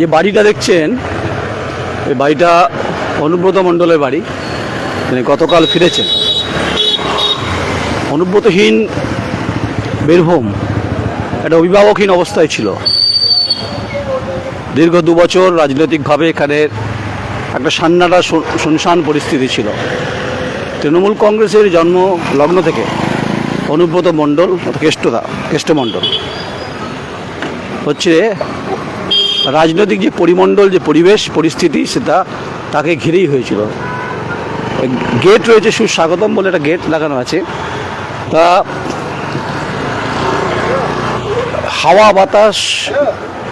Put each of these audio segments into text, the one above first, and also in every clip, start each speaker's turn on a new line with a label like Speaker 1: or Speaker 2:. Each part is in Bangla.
Speaker 1: যে বাড়িটা দেখছেন, এই বাড়িটা অনুব্রত মণ্ডলের বাড়ি তিনি গতকাল ফিরেছেন। অনুব্রতহীন বীরভূম একটা অভিভাবকহীন অবস্থায় ছিল। দীর্ঘ দু বছর রাজনৈতিকভাবে এখানে একটা সান্নাটা শুনশান পরিস্থিতি ছিল। তৃণমূল কংগ্রেসের জন্ম লগ্ন থেকে অনুব্রত মণ্ডল কেষ্টদা কেষ্টমণ্ডল হচ্ছে রাজনৈতিক যে পরিমণ্ডল, যে পরিবেশ, পরিস্থিতি, সেটা তাকে ঘিরেই হয়েছিল। গেট রয়েছে সুস্বাগতম বলে একটা গেট লাগানো আছে। তা হাওয়া, বাতাস,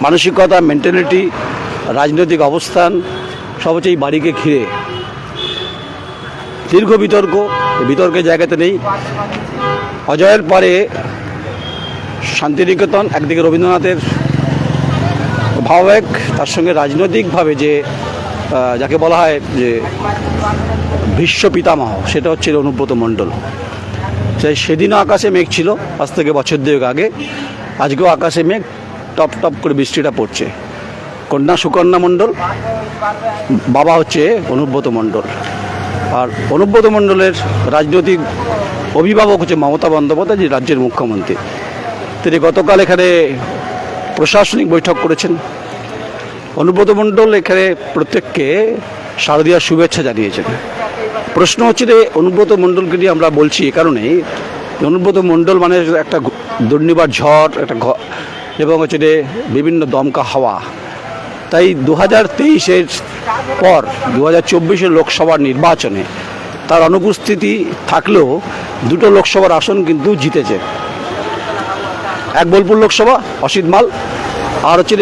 Speaker 1: মানসিকতা, মেন্টালিটি, রাজনৈতিক অবস্থান, সব হচ্ছে এই বাড়িকে ঘিরে। দীর্ঘ বিতর্ক, বিতর্কের জায়গাতে নেই। অজয়ের পরে শান্তিনিকেতন, একদিকে রবীন্দ্রনাথের ভাবাবেগ, তার সঙ্গে রাজনৈতিকভাবে যে যাকে বলা হয় যে, ভীষ্ম পিতামহ, সেটা হচ্ছে অনুব্রত মণ্ডল। সেই সেদিনও আকাশে মেঘ ছিল, আজ থেকে বছর দুয়েক আগে। আজকেও আকাশে মেঘ, টপ টপ করে বৃষ্টিটা পড়ছে। কন্যা সুকন্যা মণ্ডল, বাবা হচ্ছে অনুব্রত মণ্ডল। আর অনুব্রত মণ্ডলের রাজনৈতিক অভিভাবক হচ্ছে মমতা বন্দ্যোপাধ্যায়, যে রাজ্যের মুখ্যমন্ত্রী। তিনি গতকাল এখানে প্রশাসনিক বৈঠক করেছেন। অনুব্রত মণ্ডল এখানে প্রত্যেককে শারদীয় শুভেচ্ছা জানিয়েছেন। প্রশ্ন হচ্ছে যে অনুব্রত মণ্ডলকে নিয়ে আমরা বলছি এ কারণেই অনুব্রত মণ্ডল মানে একটা দুর্নিবার ঝড়, একটা এবং হচ্ছে যে বিভিন্ন দমকা হাওয়া। তাই দু হাজার তেইশের পর দু হাজার চব্বিশের লোকসভার নির্বাচনে তার অনুপস্থিতি থাকলেও দুটো লোকসভার আসন কিন্তু জিতেছে। এক বোলপুর লোকসভা, অসিত মাল, আর হচ্ছে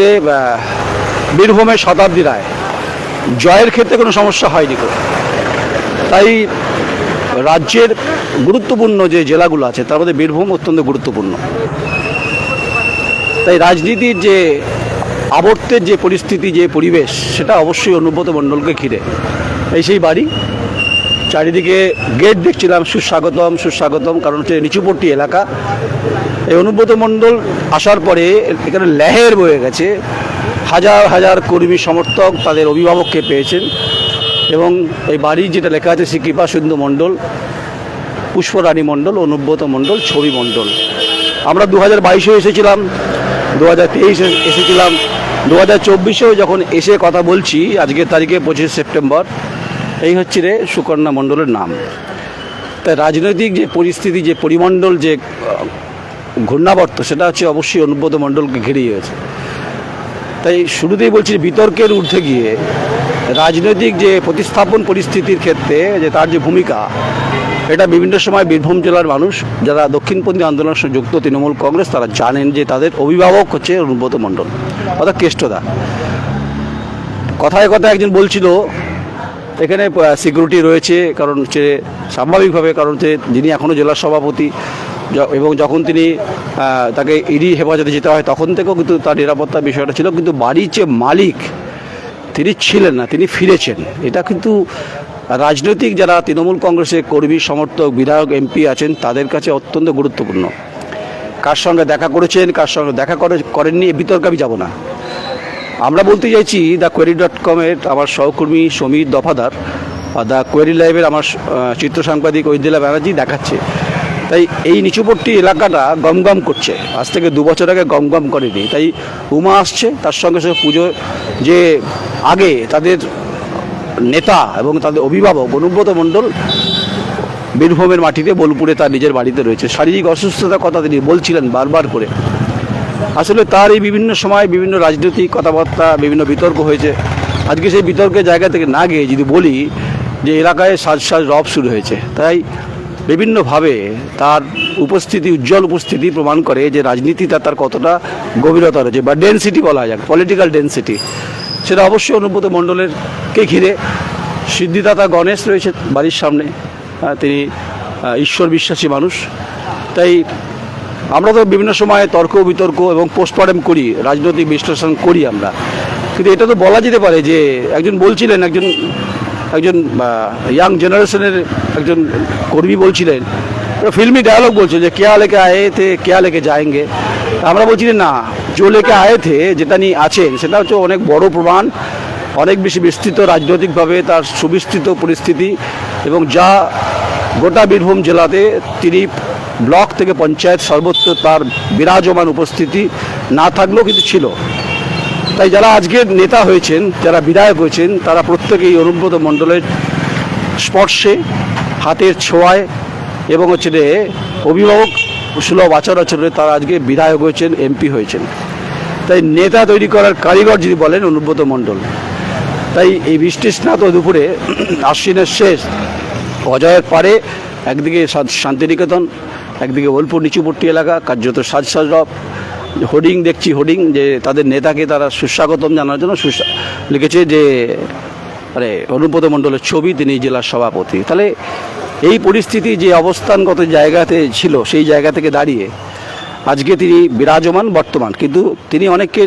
Speaker 1: বীরভূমের শতাব্দী রায়। জয়ের ক্ষেত্রে কোনো সমস্যা হয়নি তাই রাজ্যের গুরুত্বপূর্ণ যে জেলাগুলো আছে, তার মধ্যে বীরভূম অত্যন্ত গুরুত্বপূর্ণ। তাই রাজনীতির যে আবর্তের যে পরিস্থিতি, যে পরিবেশ, সেটা অবশ্যই অনুব্রত মণ্ডলকে ঘিরে। এই সেই বাড়ি। চারিদিকে গেট দেখছিলাম, সুস্বাগতম সুস্বাগতম, কারণ হচ্ছে নিচুপট্টি এলাকা। এই অনুব্রত মণ্ডল আসার পরে এখানে লেহের বয়ে গেছে। হাজার হাজার কর্মী সমর্থক তাদের অভিভাবককে পেয়েছেন এবং এই বাড়ির যেটা লেখা আছে, শ্রী কৃপা সিন্ধু মণ্ডল পুষ্পরানী মণ্ডল, অনুব্রত মণ্ডল, ছবি মণ্ডল। আমরা দু হাজার বাইশে এসেছিলাম দু হাজার তেইশে এসেছিলাম দু হাজার চব্বিশেও যখন এসে কথা বলছি আজকের তারিখে পঁচিশে সেপ্টেম্বর, এই হচ্ছে রে সুকন্যা মণ্ডলের নাম। তাই রাজনৈতিক যে পরিস্থিতি, যে পরিমণ্ডল, যে ঘূর্ণাবর্ত, সেটা হচ্ছে অবশ্যই অনুব্রত মণ্ডলকে ঘিরেই হয়েছে তাই শুরুতেই বলছি বিতর্কের ঊর্ধ্বে গিয়ে রাজনৈতিক যে প্রতিস্থাপন পরিস্থিতির ক্ষেত্রে যে তার যে ভূমিকা, এটা বিভিন্ন সময় বীরভূম জেলার মানুষ, যারা দক্ষিণপন্থী আন্দোলনের সঙ্গে যুক্ত তৃণমূল কংগ্রেস, তারা জানেন যে তাদের অভিভাবক হচ্ছে অনুব্রত মণ্ডল, অর্থাৎ কেষ্টদা। কথায় কথায় একজন বলছিল, এখানে সিকিউরিটি রয়েছে, কারণ হচ্ছে স্বাভাবিকভাবে, কারণ হচ্ছে যিনি এখনও জেলার সভাপতি য- এবং যখন তিনি তাকে ইডি হেফাজতে যেতে হয়, তখন থেকেও কিন্তু তার নিরাপত্তার বিষয়টা ছিল। কিন্তু বাড়ির যে মালিক, তিনি ছিলেন না, তিনি ফিরেছেন। এটা কিন্তু রাজনৈতিক যারা তৃণমূল কংগ্রেসের কর্মী, সমর্থক, বিধায়ক, এমপি আছেন, তাদের কাছে অত্যন্ত গুরুত্বপূর্ণ। কার সঙ্গে দেখা করেছেন, কার সঙ্গে দেখা করে, করেননি, এ বিতর্কে আমি যাব না। আমরা বলতে চাইছি, দ্য কোয়েরি ডট কমের আমার সহকর্মী সমীর দফাদার দ্য কোয়েরি লাইভের আমার চিত্র সাংবাদিক ঐদিলা ব্যানার্জি দেখাচ্ছে। তাই এই নিচুপট্টি এলাকাটা গমগম করছে। আজ থেকে দু বছর আগে গমগম করেনি। তাই উমা আসছে, তার সঙ্গে সঙ্গে পুজো যে আগে তাদের নেতা এবং তাদের অভিভাবক অনুব্রত মণ্ডল বীরভূমের মাটিতে বোলপুরে তার নিজের বাড়িতে রয়েছে। শারীরিক অসুস্থতার কথা তিনি বলছিলেন বারবার করে। আসলে তার এই বিভিন্ন সময় বিভিন্ন রাজনৈতিক কথাবার্তা, বিভিন্ন বিতর্ক হয়েছে। আজকে সেই বিতর্কের জায়গা থেকে না গিয়ে যদি বলি যে এলাকায় সাজ সাজ রব শুরু হয়েছে। তাই বিভিন্নভাবে তার উপস্থিতি, উজ্জ্বল উপস্থিতি প্রমাণ করে যে রাজনীতিটা তার কতটা গভীরতা রয়েছে বা ডেন্সিটি বলা যাক পলিটিক্যাল ডেন্সিটি সেটা অবশ্যই অনুব্রত মণ্ডলের কে ঘিরে। সিদ্ধিদাতা গণেশ রয়েছে বাড়ির সামনে তিনি ঈশ্বর বিশ্বাসী মানুষ। তাই আমরা তো বিভিন্ন সময় তর্ক, বিতর্ক এবং পোস্টমর্টম করি, রাজনৈতিক বিশ্লেষণ করি আমরা। কিন্তু এটা তো বলা যেতে পারে যে একজন বলছিলেন, একজন একজন ইয়াং জেনারেশনের একজন কর্মী বলছিলেন ফিল্মি ডায়ালগ বলছে যে, কেয়া লেকে আয়ে থে, কেয়া লেকে যায়ঙ্গে? আমরা বলছি না জো লেকে আয়ে থে, যেটা নিয়ে আছেন সেটা হচ্ছে অনেক বড় প্রমাণ, অনেক বেশি বিস্তৃত রাজনৈতিকভাবে তার সুবিস্তৃত পরিস্থিতি এবং যা গোটা বীরভূম জেলাতে তিনি ব্লক থেকে পঞ্চায়েত সর্বত্র তার বিরাজমান উপস্থিতি না থাকলেও কিন্তু ছিল। তাই যারা আজকের নেতা হয়েছেন, যারা বিধায়ক হয়েছেন, তারা প্রত্যেকেই অনুব্রত মণ্ডলের স্পর্শে, হাতের ছোঁয়ায় এবং হচ্ছে যে অভিভাবক সুলভ আচার আচরণে তারা আজকে বিধায়ক হয়েছেন, এমপি হয়েছেন। তাই নেতা তৈরি করার কারিগর যদি বলেন, অনুব্রত মণ্ডল। তাই এই বৃষ্টি স্নাত দুপুরে আশ্বিনের শেষ, অজয়ের পারে, একদিকে শান্তিনিকেতন, একদিকে ওলপুর নিচুপট্টি এলাকা, কার্যত সাজসরব হোর্ডিং দেখছি, হোর্ডিং যে তাদের নেতাকে তারা সুস্বাগতম জানার জন্য লিখেছে যে মানে অনুব্রত মণ্ডলের ছবি তিনি জেলার সভাপতি। তাহলে এই পরিস্থিতি যে অবস্থানগত জায়গাতে ছিল, সেই জায়গা থেকে দাঁড়িয়ে আজকে তিনি বিরাজমান বর্তমান। কিন্তু তিনি অনেককে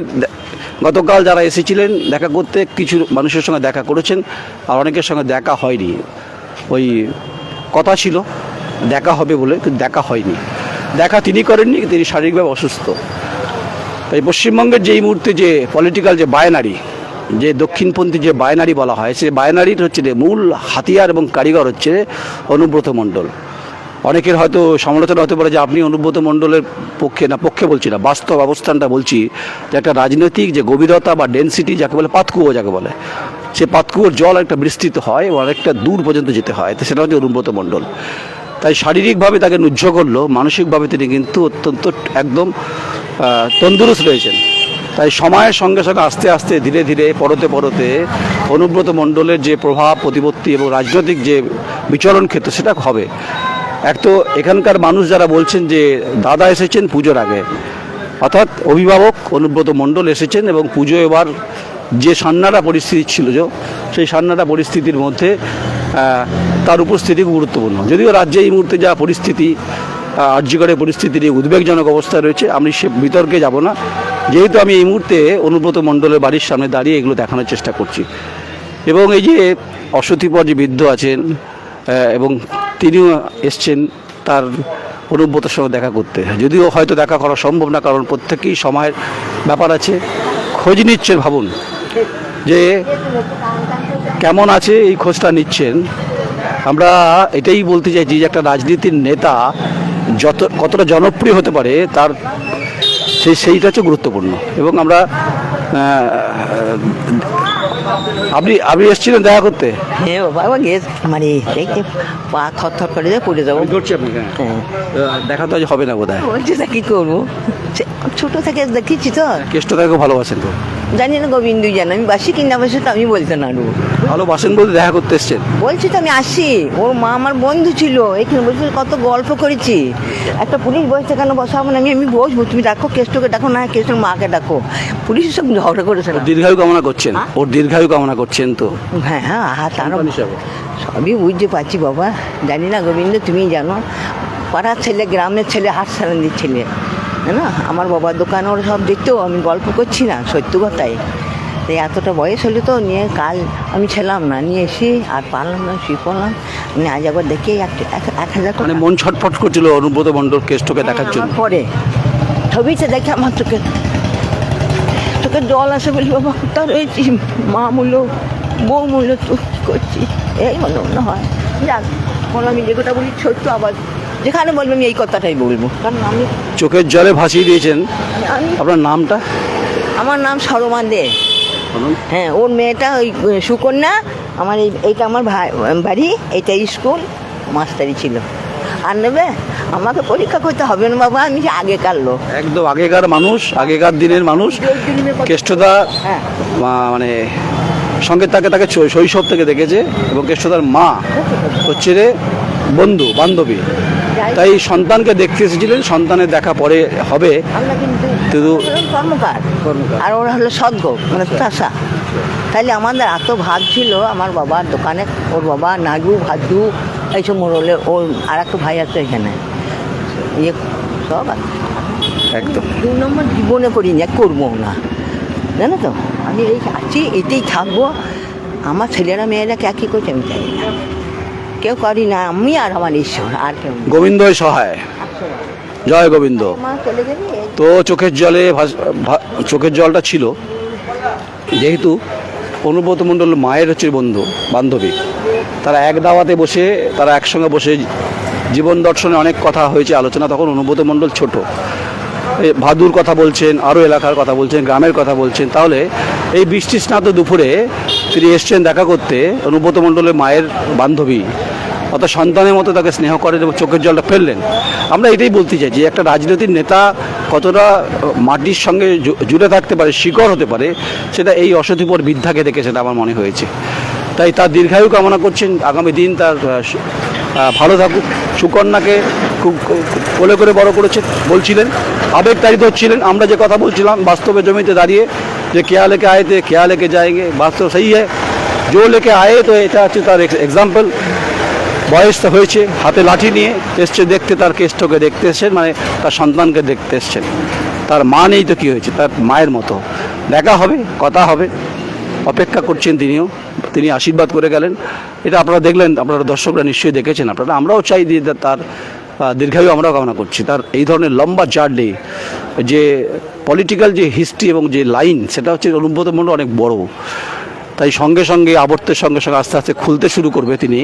Speaker 1: গতকাল যারা এসেছিলেন দেখা করতে কিছু মানুষের সঙ্গে দেখা করেছেন, আর অনেকের সঙ্গে দেখা হয়নি। ওই কথা ছিল, দেখা হবে বলে, কিন্তু দেখা হয়নি। দেখা তিনি করেননি তিনি শারীরিকভাবে অসুস্থ। তাই পশ্চিমবঙ্গের যে এই মুহূর্তে যে পলিটিক্যাল যে বায়নারি যে দক্ষিণপন্থী যে বায়নারি বলা হয়, সেই বায়নারির হচ্ছে যে মূল হাতিয়ার এবং কারিগর হচ্ছে অনুব্রত মণ্ডল। অনেকের হয়তো সমালোচনা হতে পারে যে আপনি অনুব্রত মণ্ডলের পক্ষে না, পক্ষে বলছি না, বাস্তব অবস্থানটা বলছি যে একটা রাজনৈতিক যে গভীরতা বা ডেন্সিটি যাকে বলে পাতকুয়ো যাকে বলে, সে পাতকুয়োর জল একটা বিস্তৃত হয় এবং অনেকটা দূর পর্যন্ত যেতে হয়, তো সেটা হচ্ছে অনুব্রত মণ্ডল। তাই শারীরিকভাবে তাকে নুহ্য করল, মানসিকভাবে তিনি কিন্তু অত্যন্ত একদম তন্দুরুস্ত রয়েছেন তাই সময়ের সঙ্গে সঙ্গে আস্তে আস্তে ধীরে ধীরে, পরতে পরতে অনুব্রত মণ্ডলের যে প্রভাব, প্রতিপত্তি এবং রাজনৈতিক যে বিচরণ ক্ষেত্র, সেটা হবে। এক তো এখানকার মানুষ যারা বলছেন যে দাদা এসেছেন পুজোর আগে, অর্থাৎ অভিভাবক অনুব্রত মণ্ডল এসেছেন এবং পুজো এবার যে সান্নাটা পরিস্থিতি ছিল, সেই সান্নাটা পরিস্থিতির মধ্যে তার উপস্থিতি গুরুত্বপূর্ণ। যদিও রাজ্যে এই মুহূর্তে যা পরিস্থিতি আর্যিকরের পরিস্থিতি নিয়ে উদ্বেগজনক অবস্থা রয়েছে, আমি সে বিতর্কে যাব না। যেহেতু আমি এই মুহূর্তে অনুব্রত মণ্ডলের বাড়ির সামনে দাঁড়িয়ে এগুলো দেখানোর চেষ্টা করছি। এবং এই যে অসতিপর যে বৃদ্ধ আছেন এবং তিনিও এসছেন তার অনুব্রতের সঙ্গে দেখা করতে। যদিও হয়তো দেখা করা সম্ভব না, কারণ প্রত্যেকেই সময়ের ব্যাপার আছে। খোঁজ নিচ্ছেন ভাবুন যে কেমন আছে এই খোঁজটা নিচ্ছেন? আমরা এটাই বলতে চাইছি যে একটা রাজনীতির নেতা যত কতটা জনপ্রিয় হতে পারে তার সেই সেইটা হচ্ছে গুরুত্বপূর্ণ। এবং আমরা আপনি আপনি এসেছিলেন দেখা করতে?
Speaker 2: হ্যাঁ বাবা গেছ। মানে পা থর থর করে যায় পড়ে যাব।
Speaker 1: আমি আপনাকে
Speaker 2: হ্যাঁ।
Speaker 1: দেখা তো হবে না বোধ হয়
Speaker 2: বলছি কী করব? ছোটো থেকে দেখেছি তো।
Speaker 1: কেষ্ট তাকে ভালোবাসেন তো।
Speaker 2: জানি না গোবিন্দু জান আমি বাসি কিনা বাসি তো আমি বলতে না পারব
Speaker 1: ভালোবাসেন বলতে দেখা করতে এসছেন?
Speaker 2: বলছি তো আমি আসি। ওর মা আমার বন্ধু ছিল এখানে বলছি কত গল্প করেছি। একটা পুলিশ বসছে কেন বসাবো না আমি আমি বসবো তুমি ডাকো কেষ্টকে ডাকো না কেষ্টর মাকে ডাকো। পুলিশ সব ঝগড়া করেছে
Speaker 1: দীর্ঘায়ু কামনা করছেন?
Speaker 2: হ্যাঁ?
Speaker 1: ওর দীর্ঘায়ু কামনা করছেন তো?
Speaker 2: হ্যাঁ হ্যাঁ তারও
Speaker 1: সন্তান
Speaker 2: সবই বুঝতে পারছি বাবা। জানি না গোবিন্দ তুমি জানো। পাড়ার ছেলে গ্রামের ছেলে হাট সারান্দির ছেলে হ্যাঁ না আমার বাবার দোকান ওরা সব দেখতো আমি গল্প করছি না সত্য কথাই। তাই এতটা বয়স হলে তো নিয়ে কাল আমি ছিলাম না নিয়ে এসে আর পারলাম না শুয়ে পড়লাম। মানে আজ আবার দেখে এক এক- হাজার
Speaker 1: মানে মন ছটফট করছিল অনুব্রত মণ্ডল কেষ্টকে দেখার জন্য।
Speaker 2: পরে। ছবিটা দেখে আমার চোখে চোখে জল আসে বলি বাবা তার রয়েছি মা মূল্য বউ মূল্য তো কী করছি এই মনে মনে হয়। যাক বলো আমি যে কথা বলি ছোট্ট আবার যেখানে বলব আমি এই কথাটাই বলব। কারণ আমি
Speaker 1: চোখের জলে ভাসিয়ে দিয়েছেন।
Speaker 2: আমি
Speaker 1: আপনার নামটা?
Speaker 2: আমার নাম সরমা দে। হ্যাঁ ওর মেয়েটা ওই সুকন্যা আমার এই এইটা আমার ভাই বাড়ি এইটা স্কুল মাস্টারি ছিল। আর নেবে আমাকে পরীক্ষা করতে হবে না বাবা আমি আগেকার লোক।
Speaker 1: একদম আগেকার মানুষ আগেকার দিনের মানুষ। কেষ্টদা
Speaker 2: হ্যাঁ।
Speaker 1: মানে সঙ্গে তাকে তাকে শৈশব থেকে দেখেছে এবং কেষ্টদার মা হচ্ছে রে বন্ধু বান্ধবী। তাই সন্তানকে দেখতে এসেছিলেন সন্তানের দেখা পরে হবে।
Speaker 2: কিন্তু কর্মকার। আর ওরা হলো সদ্গ মানে চাষা। তাইলে আমাদের এত ভাগ ছিল আমার বাবার দোকানে ওর বাবা নাজু ভাজু এইসব মোড়লে ওর আর একটা ভাই আছে এখানে। ইয়ে সব
Speaker 1: একদম।
Speaker 2: দু নম্বর জীবনে করি না করব না। জানো তো? আমি এই আছি এতেই থাকব। আমার ছেলেরা মেয়েরা কে কী করছে আমি জানি না। কেউ করি না আমি আর আমার ঈশ্বর আর কেউ না।
Speaker 1: গোবিন্দই সহায়। জয় গোবিন্দ।
Speaker 2: মা চলে গেলি?
Speaker 1: তো চোখের জলে ভাস- ভা- চোখের জলটা ছিল। যেহেতু অনুব্রত মণ্ডল মায়ের হচ্ছে বন্ধু বান্ধবী তারা এক দাওয়াতে বসে তারা একসঙ্গে বসে জীবন দর্শনে অনেক কথা হয়েছে আলোচনা তখন অনুব্রত মণ্ডল ছোট। ভাদুর কথা বলছেন আরও এলাকার কথা বলছেন গ্রামের কথা বলছেন। তাহলে এই বৃষ্টি স্নাত দুপুরে তিনি এসছেন দেখা করতে অনুব্রত মণ্ডলের মায়ের বান্ধবী। অর্থাৎ সন্তানের মতো তাকে স্নেহ করেন এবং চোখের জলটা ফেললেন। আমরা এটাই বলতে চাই যে একটা রাজনৈতিক নেতা কতটা মাটির সঙ্গে জুড়ে থাকতে পারে, শিকড় হতে পারে, সেটা এই অসতিপর বৃদ্ধাকে দেখে সেটা আমার মনে হয়েছে। তাই তার দীর্ঘায়ু কামনা করছেন, আগামী দিন তার ভালো থাকুক। সুকন্যাকে খুব কোলে করে বড় করেছে বলছিলেন আবেগ তারিত হচ্ছিলেন। আমরা যে কথা বলছিলাম, বাস্তবে জমিতে দাঁড়িয়ে, যে কেয়া লেকে আয়ে কেয়া লেকে যায়গে, বাস্তব সেই হ্যাঁ জো লেখে আয়ে তো এটা হচ্ছে তার এক্সাম্পল বয়স তো হয়েছে, হাতে লাঠি নিয়ে এসছে দেখতে, তার কেষ্টকে দেখতে এসছেন মানে তার সন্তানকে দেখতে এসছেন। তার মা নেই তো কী হয়েছে? তার মায়ের মতো। দেখা হবে, কথা হবে, অপেক্ষা করছেন তিনিও, তিনি আশীর্বাদ করে গেলেন। এটা আপনারা দেখলেন, আপনারা দর্শকরা নিশ্চয়ই দেখেছেন, আপনারা আমরাও চাই যে তার দীর্ঘায়ু আমরাও কামনা করছি। তার এই ধরনের লম্বা জার্নি, যে পলিটিক্যাল যে হিস্ট্রি এবং যে লাইন সেটা হচ্ছে অনুব্রত মণ্ডল অনেক বড়। তাই সঙ্গে সঙ্গে আবর্তের সঙ্গে সঙ্গে আস্তে আস্তে খুলতে শুরু করবে তিনি,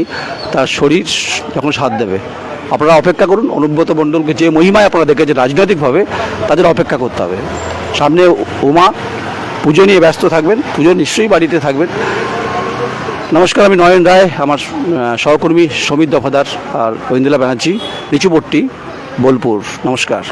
Speaker 1: তার শরীর যখন সাথ দেবে। আপনারা অপেক্ষা করুন, অনুব্রত মণ্ডলকে যে মহিমায় আপনারা দেখেছেন রাজনৈতিকভাবে, তাদের অপেক্ষা করতে হবে। সামনে উমা, পুজো নিয়ে ব্যস্ত থাকবেন, পুজো নিশ্চয়ই বাড়িতে থাকবেন। নমস্কার, আমি নয়ন রায়, আমার সহকর্মী সমীর দফাদার আর ঐন্দিলা ব্যানার্জি, লিচুপট্টি, বোলপুর। নমস্কার।